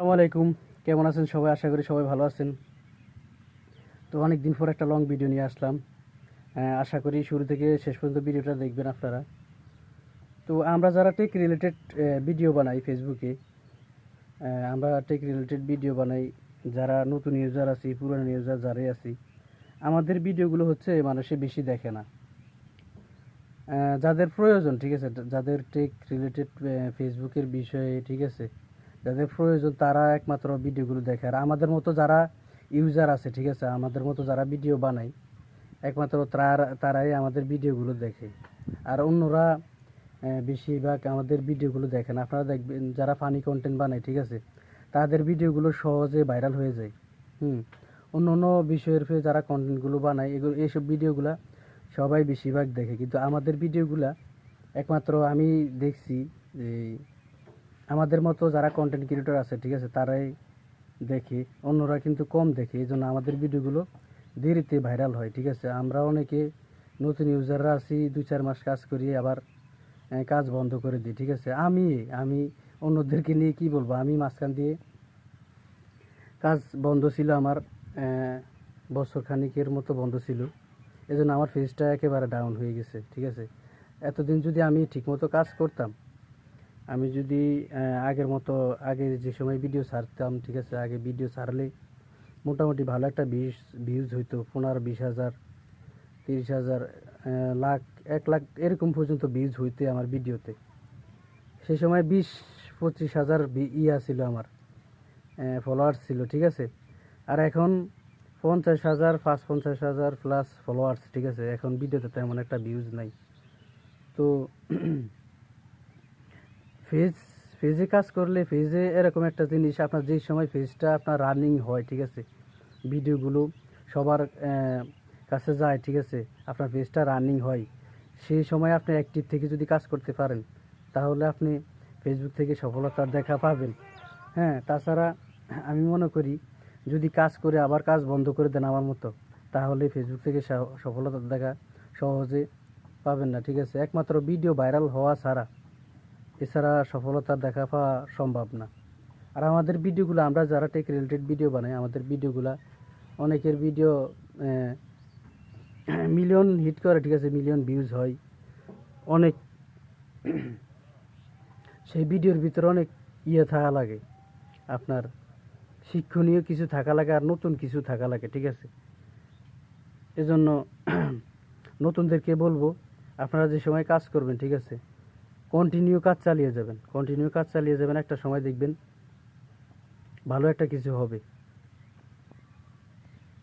আসসালামু আলাইকুম। কেমন আছেন সবাই? আশা করি সবাই ভালো আছেন। তো অনেক দিন পর একটা লং ভিডিও নিয়ে আসলাম। আশা করি শুরু থেকে শেষ পর্যন্ত ভিডিওটা দেখবেন আপনারা। তো আমরা যারা টেক রিলেটেড ভিডিও বানাই ফেসবুকে আমরা টেক রিলেটেড ভিডিও বানাই। যারা নতুন ইউজার আছি, পুরানো ইউজার যারাই আছি, আমাদের ভিডিওগুলো হচ্ছে মানুষে বেশি দেখে না। যাদের প্রয়োজন, ঠিক আছে? যাদের টেক রিলেটেড ফেসবুকের বিষয়ে, ঠিক আছে? যাদের প্রয়োজন তারা একমাত্র ভিডিওগুলো দেখে। আর আমাদের মতো যারা ইউজার আছে, ঠিক আছে, আমাদের মতো যারা ভিডিও বানায়, একমাত্র তারা তারাই আমাদের ভিডিওগুলো দেখে। আর অন্যরা বেশিরভাগ আমাদের ভিডিওগুলো দেখেন আপনারা দেখবেন, যারা ফানি কন্টেন্ট বানায়, ঠিক আছে, তাদের ভিডিওগুলো সহজে ভাইরাল হয়ে যায়। হুম, অন্য অন্য বিষয়ের ফে যারা কন্টেন্টগুলো বানায়, এগুলো এইসব ভিডিওগুলা সবাই বেশিরভাগ দেখে। কিন্তু আমাদের ভিডিওগুলা, একমাত্র আমি দেখছি যে আমাদের মতো যারা কন্টেন্ট ক্রিয়েটর আছে, ঠিক আছে, তারাই দেখে, অন্যরা কিন্তু কম দেখে এই জন্য আমাদের ভিডিওগুলো দেরিতে ভাইরাল হয়, ঠিক আছে। আমরা অনেকে নতুন ইউজাররা আছি, দুই চার মাস কাজ করি, আবার কাজ বন্ধ করে দিই, ঠিক আছে। আমি আমি অন্যদেরকে নিয়ে কি বলব? আমি মাঝখান দিয়ে কাজ বন্ধ ছিল আমার বছর খানিকের মতো বন্ধ ছিল। এজন্য আমার ফেসটা একেবারে ডাউন হয়ে গেছে, ঠিক আছে। এতদিন যদি আমি ঠিকমতো কাজ করতাম আমি যদি আগের মতো, আগে যে সময় ভিডিও ছাড়তাম, ঠিক আছে, আগে ভিডিও ছাড়লে মোটামুটি ভালো একটা ভিউজ ভিউজ হইতো, পনেরো, বিশ হাজার, তিরিশ হাজার লাখ, এক লাখ এরকম পর্যন্ত ভিউজ হইতে আমার ভিডিওতে সেই সময় বিশ, পঁচিশ হাজার ইয়া ছিল আমার ফলোয়ার্স ছিল, ঠিক আছে? আর এখন পঞ্চাশ হাজার, পাঁচ পঞ্চাশ হাজার প্লাস ফলোয়ার্স ঠিক আছে? এখন ভিডিওতে তেমন একটা ভিউজ নাই। তো ফেজ ফেজে কাজ করলে ফেজে এরকম একটা জিনিস, আপনার যেই সময় ফেজটা আপনার রানিং হয়, ঠিক আছে? ভিডিওগুলো সবার কাছে যায়, ঠিক আছে? আপনার ফেজটা রানিং হয়। সেই সময় আপনি অ্যাক্টিভ থেকে যদি কাজ করতে পারেন, তাহলে আপনি ফেসবুক থেকে সফলতার দেখা পাবেন। হ্যাঁ তাছাড়া আমি মনে করি, যদি কাজ করে আবার কাজ বন্ধ করে দেন আমার মতো, তাহলে ফেসবুক থেকে সফলতার দেখা সহজে পাবেন না, ঠিক আছে? একমাত্র ভিডিও ভাইরাল হওয়া ছাড়া। এছাড়া সফলতা দেখা পাওয়া সম্ভব না। আর আমাদের ভিডিওগুলো, আমরা যারা টেক রিলেটেড ভিডিও বানাই, আমাদের ভিডিওগুলা, অনেকের ভিডিও মিলিয়ন হিট করে, ঠিক আছে মিলিয়ন ভিউজ হয়। অনেক, সেই ভিডিওর ভিতরে অনেক ইয়ে থাকা লাগে। আপনার শিক্ষণীয় কিছু থাকা লাগে আর নতুন কিছু থাকা লাগে, ঠিক আছে? এজন্য, নতুনদেরকে বলব, আপনারা যে সময় কাজ করবেন, ঠিক আছে কন্টিনিউ কাজ চালিয়ে যাবেন। কন্টিনিউ কাজ চালিয়ে যাবেন, একটা সময় দেখবেন ভালো একটা কিছু হবে।